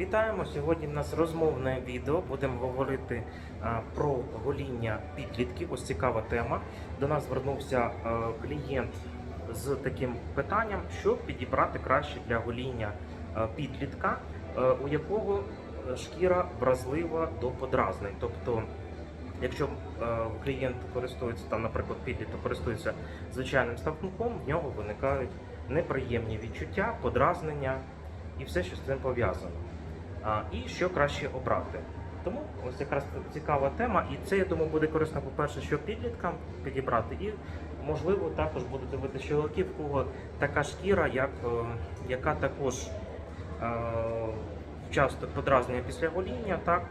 Вітаємо! Сьогодні в нас розмовне відео. Будемо говорити про гоління підлітків. Ось цікава тема. До нас звернувся клієнт з таким питанням, що підібрати краще для гоління підлітка, у якого шкіра вразлива до подразнень. Тобто, якщо клієнт користується там, наприклад, підліток користується звичайним ставкунком, в нього виникають неприємні відчуття, подразнення і все, що з цим пов'язано. І що краще обрати. Тому ось якраз цікава тема, і це я думаю буде корисно, по-перше, що підліткам підібрати, і можливо також буде дивитися чоловіків, в кого така шкіра, як, е, яка також е, часто подразнення після гоління, так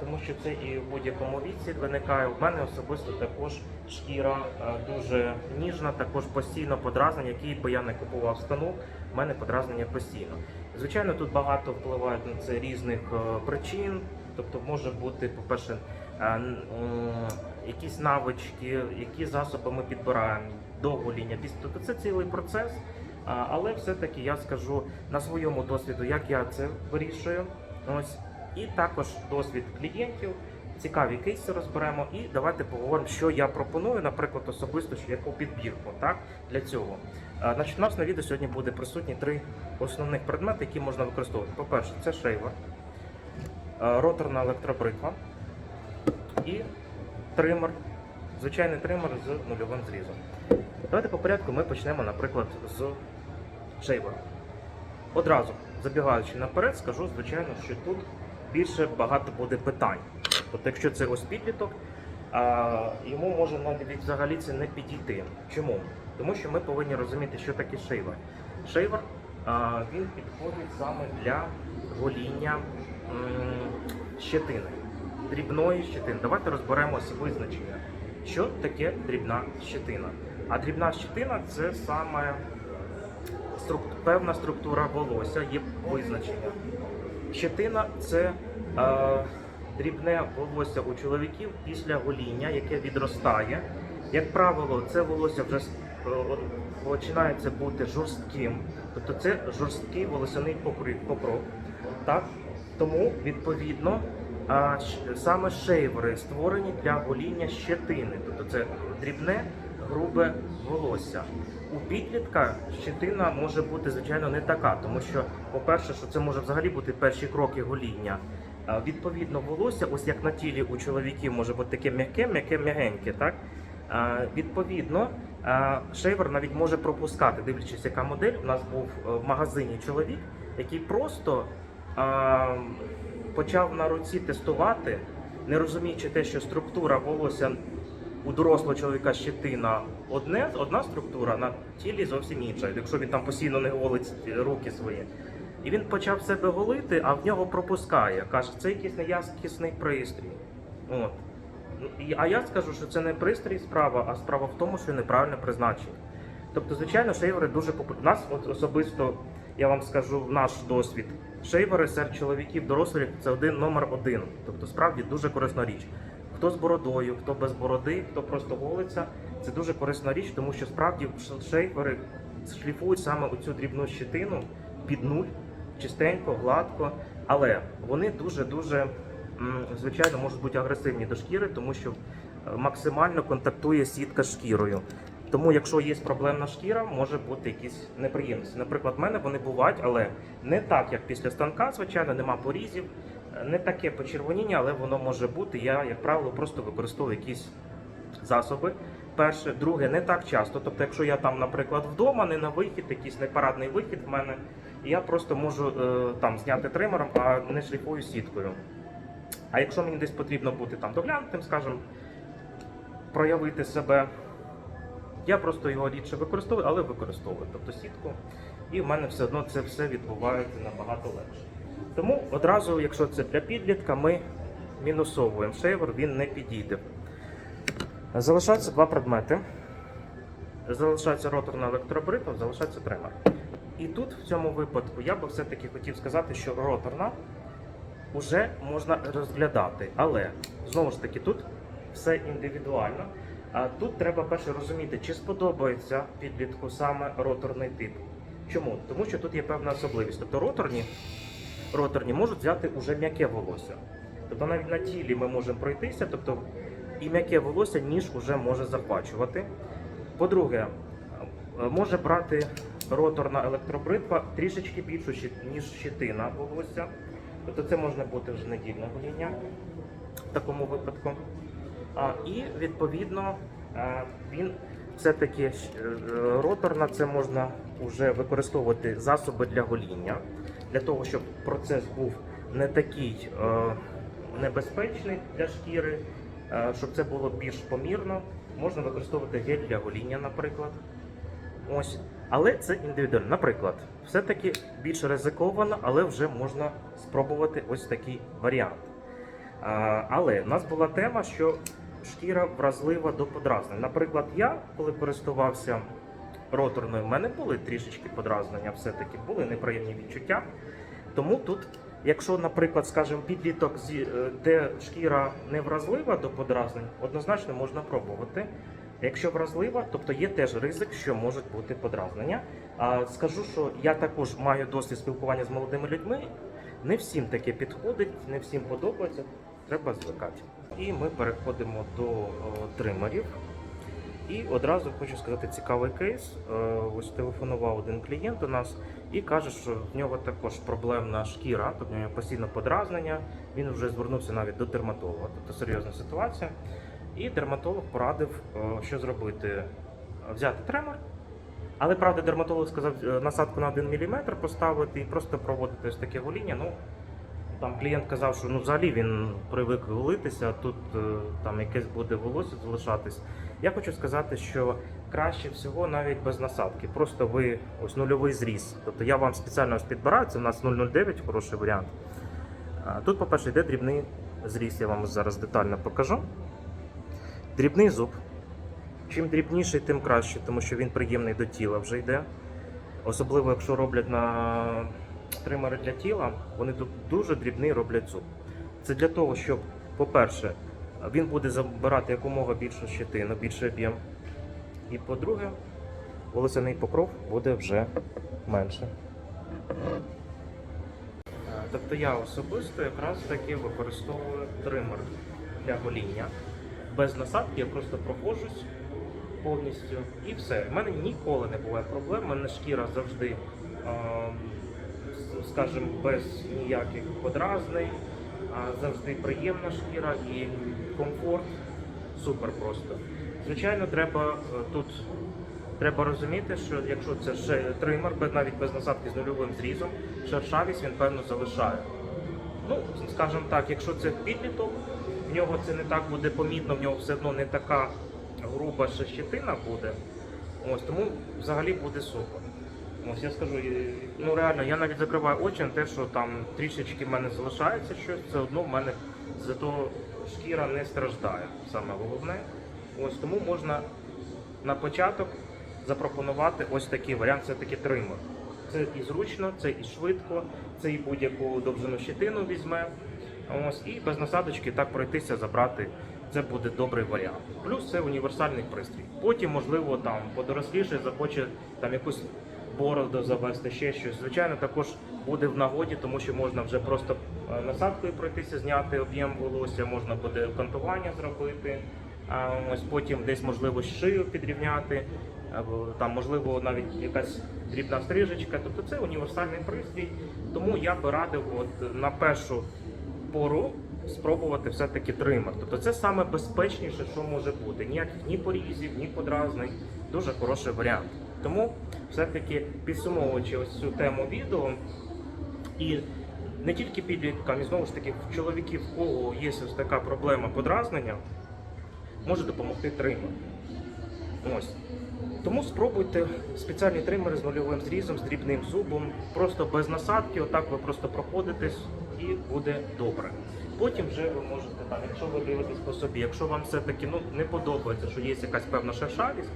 тому що це і в будь-якому віці виникає. У мене особисто також шкіра е, дуже ніжна, також постійно подразнення, який би я не купував стану, в мене подразнення постійно. Звичайно, тут багато впливають на це різних е, причин. Тобто може бути, по-перше, е, м, якісь навички, які засоби ми підбираємо до гоління. Після- Тобто це цілий процес. Але все-таки я скажу на своєму досвіду, як я це вирішую. Ось і також досвід клієнтів. Цікаві кейси розберемо, і давайте поговоримо, що я пропоную, наприклад, особисто що яку підбірку так для цього. Значить, у нас на відео сьогодні буде присутні три основних предмети, які можна використовувати. По-перше, це шейвер, роторна електробритва і тример, звичайний тример з нульовим зрізом. Давайте по порядку ми почнемо, наприклад, з шейвера. Одразу забігаючи наперед, скажу, звичайно, що тут більше багато буде питань. Тобто, якщо це ось підліток, а, йому може навіть взагалі це не підійти. Чому? Тому що ми повинні розуміти, що таке шейвер. Шейвер а, він підходить саме для гоління м, щетини, дрібної щетини. Давайте розберемося визначення, що таке дрібна щетина. А дрібна щетина це саме струк- певна структура волосся, є визначення. Щетина це е, дрібне волосся у чоловіків після гоління, яке відростає. Як правило, це волосся вже е, починається бути жорстким, тобто це жорсткий волосяний покров. Так? Тому, відповідно, саме шейвери створені для гоління щетини, тобто це дрібне, грубе волосся. У підлітка щетина може бути, звичайно, не така, тому що, по-перше, що це може взагалі бути перші кроки гоління. Відповідно, волосся, ось як на тілі у чоловіків, може бути таке м'яке, м'яке, м'ягеньке, так? Відповідно, шейвер навіть може пропускати, дивлячись, яка модель. У нас був е, в магазині чоловік, який просто почав на руці тестувати, не розуміючи те, що структура волосся у дорослого чоловіка щетина одне, одна структура, на тілі зовсім інша, якщо він там постійно не голить руки свої. І він почав себе голити, а в нього пропускає. Каже, це якийсь неякісний пристрій. От. Ну, А я скажу, що це не пристрій справа, а справа в тому, що неправильне призначення. Тобто, звичайно, шейвери дуже популярні. Нас от особисто, я вам скажу, наш досвід. Шейвери серед чоловіків дорослих це один номер один. Тобто, справді дуже корисна річ. Хто з бородою, хто без бороди, хто просто голиться, це дуже корисна річ, тому що справді шейвери шліфують саме оцю дрібну щетину під нуль, чистенько, гладко, але вони дуже-дуже звичайно можуть бути агресивні до шкіри, тому що е, максимально контактує сітка з шкірою. Тому, якщо є проблемна шкіра, може бути якісь неприємності. Наприклад, в мене вони бувають, але не так, як після станка, звичайно, нема порізів, не таке почервоніння, але воно може бути. Я, як правило, просто використовую якісь засоби. Перше, друге, не так часто. Тобто, якщо я там, наприклад, вдома, не на вихід, якийсь непарадний вихід в мене, я просто можу е, там зняти тримером, а не шліфую сіткою. А якщо мені десь потрібно бути там доглянутим, скажімо, проявити себе, я просто його рідше використовую, але використовую, тобто сітку, і в мене все одно це все відбувається набагато легше. Тому одразу, якщо це для підлітка, ми мінусовуємо шейвер, він не підійде. Залишаються два предмети. Залишається роторна електробритва, залишається тример. І тут в цьому випадку я би все-таки хотів сказати, що роторна вже можна розглядати. Але знову ж таки, тут все індивідуально. А тут треба перше розуміти, чи сподобається підлітку саме роторний тип. Чому? Тому що тут є певна особливість. Тобто роторні роторні можуть взяти уже м'яке волосся. Тобто навіть на тілі ми можемо пройтися, тобто і м'яке волосся ніж уже може захвачувати. По-друге, може брати роторна електробритва трішечки більшу, ніж щитина волосся. Тобто це можна бути вже недільне гоління в такому випадку. А, і відповідно е, він все-таки е, роторна, це можна вже використовувати засоби для гоління, для того, щоб процес був не такий е, небезпечний для шкіри, щоб це було більш помірно. Можна використовувати гель для гоління, наприклад. Ось. Але це індивідуально. Наприклад, все-таки більш ризиковано, але вже можна спробувати ось такий варіант. Але в нас була тема, що шкіра вразлива до подразнень. Наприклад, я, коли користувався роторною, в мене були трішечки подразнення, все-таки були неприємні відчуття. Тому тут, якщо, наприклад, скажімо, підліток, е, де шкіра не вразлива до подразнень, однозначно можна пробувати. Якщо вразлива, тобто є теж ризик, що можуть бути подразнення. А скажу, що я також маю досвід спілкування з молодими людьми. Не всім таке підходить, не всім подобається. Треба звикати. І ми переходимо до о, тримерів. І одразу хочу сказати цікавий кейс. Е, Ось телефонував один клієнт до нас і каже, що в нього також проблемна шкіра, тобто в нього постійно подразнення. Він вже звернувся навіть до дерматолога, тобто серйозна ситуація. І дерматолог порадив, е, що зробити: взяти тремор. Але правда, дерматолог сказав е, насадку на 1 мм поставити і просто проводити ось таке гоління. Ну, там клієнт казав, що ну взагалі він привик голитися, тут е, там якесь буде волосся залишатись. Я хочу сказати, що краще всього навіть без насадки. Просто ви ось нульовий зріз. Тобто я вам спеціально ось підбираю, це у нас 009, хороший варіант. Тут, по-перше, йде дрібний зріз, я вам зараз детально покажу. Дрібний зуб. Чим дрібніший, тим краще, тому що він приємний до тіла вже йде. Особливо, якщо роблять на тримери для тіла, вони дуже дрібний роблять зуб. Це для того, щоб, по-перше, він буде забирати якомога більшу щетину, більший об'єм. І по-друге, волосяний покров буде вже менше. Тобто я особисто якраз таки використовую тример для гоління. Без насадки я просто проходжусь повністю і все. У мене ніколи не буває проблем, у мене шкіра завжди, ем, скажімо, без ніяких подразнень, завжди приємна шкіра і комфорт супер просто. Звичайно, треба е, тут треба розуміти, що якщо це ще тример, навіть без насадки з нульовим зрізом, шершавість він певно залишає. Ну, скажімо так, якщо це підліток, в нього це не так буде помітно, в нього все одно не така груба ще щетина буде. Ось тому взагалі буде супер. Ось я скажу, ну реально, я навіть закриваю очі на те, що там трішечки в мене залишається щось, все одно в мене зато шкіра не страждає. Саме головне. Ось тому можна на початок запропонувати ось такий варіант, це таки тример. Це і зручно, це і швидко, це і будь-яку довжину щетину візьме. Ось, і без насадочки так пройтися, забрати. Це буде добрий варіант. Плюс це універсальний пристрій. Потім, можливо, там подоросліше захоче там якусь бороду завести, ще щось. Звичайно, також буде в нагоді, тому що можна вже просто е, насадкою пройтися, зняти об'єм волосся, можна буде кантування зробити. Ось потім десь можливо шию підрівняти, або там можливо навіть якась дрібна стрижечка. Тобто це універсальний пристрій. Тому я би радив от на першу пору спробувати все-таки тример. Тобто це саме безпечніше, що може бути. Ніяких ні порізів, ні подразнень. Дуже хороший варіант. Тому все-таки підсумовуючи ось цю тему відео, і не тільки підліткам, і знову ж таки в чоловіків, в кого є ось така проблема подразнення, може допомогти тример. Ось. Тому спробуйте спеціальні тримери з нульовим зрізом, з дрібним зубом, просто без насадки, отак ви просто проходитесь і буде добре. Потім вже ви можете там, якщо ви дивитесь по собі, якщо вам все-таки ну, не подобається, що є якась певна шершавість,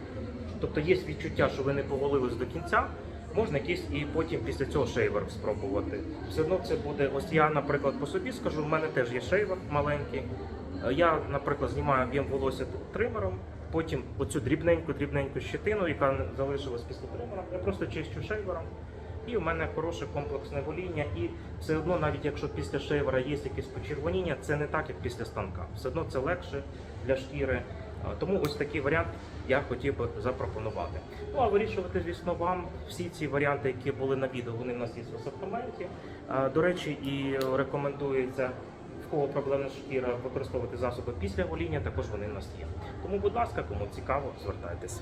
тобто є відчуття, що ви не поголились до кінця, можна якийсь і потім після цього шейвер спробувати. Все одно це буде, ось я, наприклад, по собі скажу, в мене теж є шейвер маленький. Я, наприклад, знімаю об'єм волосся тримером, потім оцю дрібненьку дрібненьку щетину, яка залишилась після тримера, я просто чищу шейвером. І у мене хороше комплексне гоління, і все одно, навіть якщо після шейвера є якесь почервоніння, це не так, як після станка. Все одно це легше для шкіри. Тому ось такий варіант я хотів би запропонувати. Ну а вирішувати, звісно, вам всі ці варіанти, які були на відео, вони в нас є в асортименті. До речі, і рекомендується. В кого проблемна шкіра використовувати засоби після гоління, також вони в нас є. Тому, будь ласка, кому цікаво, звертайтеся.